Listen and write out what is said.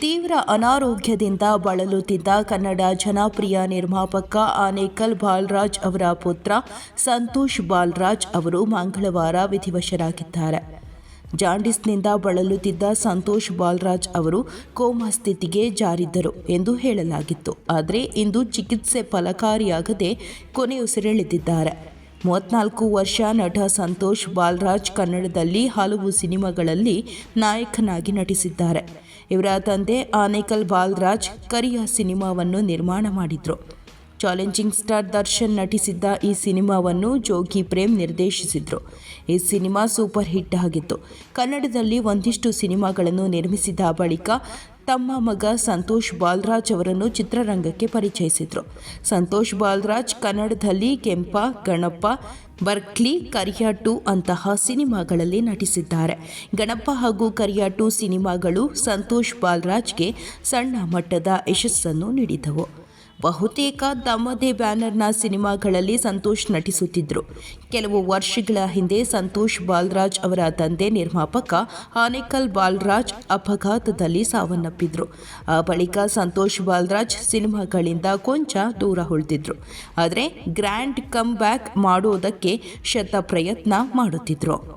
ತೀವ್ರ ಅನಾರೋಗ್ಯದಿಂದ ಬಳಲುತ್ತಿದ್ದ ಕನ್ನಡ ಜನಪ್ರಿಯ ನಿರ್ಮಾಪಕ ಆನೇಕಲ್ ಬಾಲ್ರಾಜ್ ಅವರ ಪುತ್ರ ಸಂತೋಷ್ ಬಾಲ್ರಾಜ್ ಅವರು ಮಂಗಳವಾರ ವಿಧಿವಶರಾಗಿದ್ದಾರೆ. ಜಾಂಡಿಸ್ನಿಂದ ಬಳಲುತ್ತಿದ್ದ ಸಂತೋಷ್ ಬಾಲ್ರಾಜ್ ಅವರು ಕೋಮಾ ಸ್ಥಿತಿಗೆ ಜಾರಿದ್ದರು ಎಂದು ಹೇಳಲಾಗಿತ್ತು. ಆದರೆ ಇಂದು ಚಿಕಿತ್ಸೆ ಫಲಕಾರಿಯಾಗದೆ ಕೊನೆಯುಸಿರೆಳೆದಿದ್ದಾರೆ. ಮೂವತ್ನಾಲ್ಕು ವರ್ಷ ನಟ ಸಂತೋಷ್ ಬಾಲರಾಜ್ ಕನ್ನಡದಲ್ಲಿ ಹಲವು ಸಿನಿಮಾಗಳಲ್ಲಿ ನಾಯಕನಾಗಿ ನಟಿಸಿದ್ದಾರೆ. ಇವರ ತಂದೆ ಆನೇಕಲ್ ಬಾಲರಾಜ್ ಕರಿಯ ಸಿನಿಮಾವನ್ನು ನಿರ್ಮಾಣ ಮಾಡಿದ್ರು. ಚಾಲೆಂಜಿಂಗ್ ಸ್ಟಾರ್ ದರ್ಶನ್ ನಟಿಸಿದ್ದ ಈ ಸಿನಿಮಾವನ್ನು ಜೋಗಿ ಪ್ರೇಮ್ ನಿರ್ದೇಶಿಸಿದ್ರು. ಈ ಸಿನಿಮಾ ಸೂಪರ್ ಹಿಟ್ ಆಗಿತ್ತು. ಕನ್ನಡದಲ್ಲಿ ಒಂದಿಷ್ಟು ಸಿನಿಮಾಗಳನ್ನು ನಿರ್ಮಿಸಿದ ಬಳಿಕ ತಮ್ಮ ಮಗ ಸಂತೋಷ್ ಬಾಲ್ರಾಜ್ ಅವರನ್ನು ಚಿತ್ರರಂಗಕ್ಕೆ ಪರಿಚಯಿಸಿದರು. ಸಂತೋಷ್ ಬಾಲ್ರಾಜ್ ಕನ್ನಡದಲ್ಲಿ ಕೆಂಪ, ಗಣಪ, ಬರ್ಕ್ಲಿ, ಕರಿಯಾಟು ಅಂತಹ ಸಿನಿಮಾಗಳಲ್ಲಿ ನಟಿಸಿದ್ದಾರೆ. ಗಣಪ ಹಾಗೂ ಕರಿಯಾಟು ಸಿನಿಮಾಗಳು ಸಂತೋಷ್ ಬಾಲ್ರಾಜ್ಗೆ ಸಣ್ಣ ಮಟ್ಟದ ಯಶಸ್ಸನ್ನು ನೀಡಿದವು. ಬಹುತೇಕ ತಮ್ಮದೇ ಬ್ಯಾನರ್ನ ಸಿನಿಮಾಗಳಲ್ಲಿ ಸಂತೋಷ್ ನಟಿಸುತ್ತಿದ್ದರು ಕೆಲವು ವರ್ಷಗಳ ಹಿಂದೆ ಸಂತೋಷ್ ಬಾಲರಾಜ್ ಅವರ ತಂದೆ ನಿರ್ಮಾಪಕ ಆನೇಕಲ್ ಬಾಲರಾಜ್ ಅಪಘಾತದಲ್ಲಿ ಸಾವನ್ನಪ್ಪಿದ್ರು. ಆ ಬಳಿಕ ಸಂತೋಷ್ ಬಾಲರಾಜ್ ಸಿನಿಮಾಗಳಿಂದ ಕೊಂಚ ದೂರ ಉಳಿದಿದ್ರು. ಆದರೆ ಗ್ರ್ಯಾಂಡ್ ಕಮ್ ಬ್ಯಾಕ್ ಮಾಡೋದಕ್ಕೆ ಶತ ಪ್ರಯತ್ನ ಮಾಡುತ್ತಿದ್ರು.